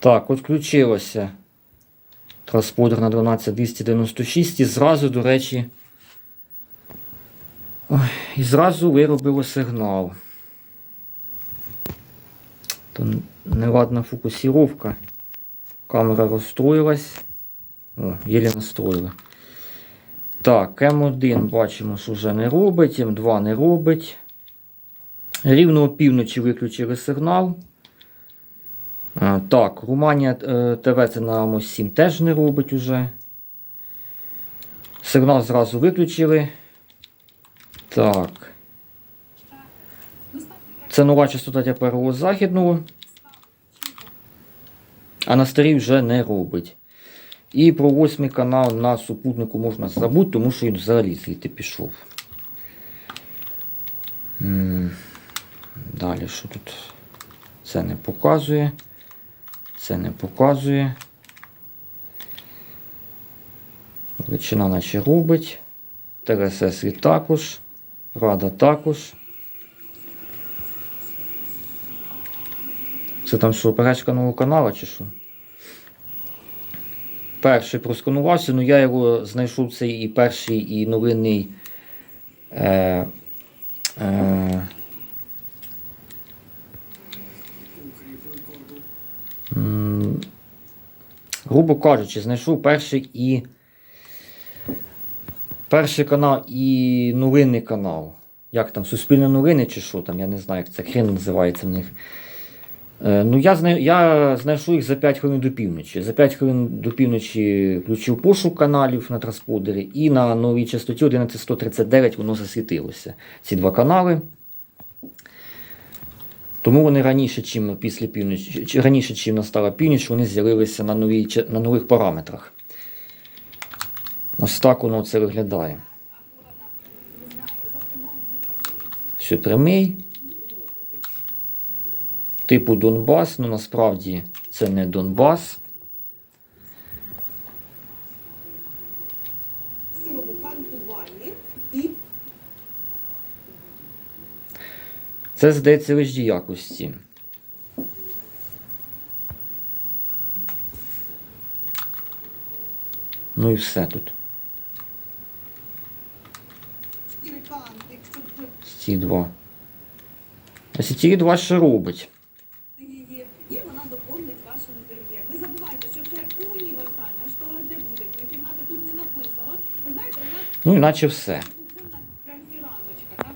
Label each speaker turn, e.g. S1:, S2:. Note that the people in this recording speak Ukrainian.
S1: Так, от включилося. Транспортер на 12296 і зразу, до речі. Ой, і зразу виробило сигнал. То неладна фокусировка. Камера розстроїлась. О, єлі настроїла. Так, М1 бачимо, що вже не робить, М2 не робить. Рівно опівночі виключили сигнал. А, так, Руманія е, ТВ це на МОС 7 теж не робить уже. Сигнал зразу виключили. Так. Це нова частота для первого західного. А на старій вже не робить. І про восьмий канал на супутнику можна забути, тому що він взагалі звідти пішов. Далі, що тут? Це не показує. Це не показує. Величина наче робить. ТРСС також. Рада також. Це там що, перечка нового каналу чи що? Перший просканувався, ну я його знайшов цей і перший, і новинний. Е, е, грубо кажучи, знайшов перший і. Перший канал і новинний канал. Як там, Суспільне новини чи що там, я не знаю, як це хрен називається в них. Е, ну, я, зна... я знайшов їх за 5 хвилин до півночі. За 5 хвилин до півночі включив пошук каналів на трансподері, і на новій частоті 11139 воно засвітилося. Ці два канали. Тому вони раніше, чим після півночі, раніше, чим настала північ, вони з'явилися на, новій... ча- на нових параметрах. Ось так воно це виглядає. Все прямий. Типу Донбас, ну насправді це не Донбас.
S2: і
S1: Це здається HD якості. Ну і все тут. Ці два. Ось ці два ще робить.
S2: і вона доповнить ваш інтер'єр. Не забувайте, що це універсальна штора для кімнати. Тут не написано. Ви знаєте, у нас
S1: Ну, іначе все.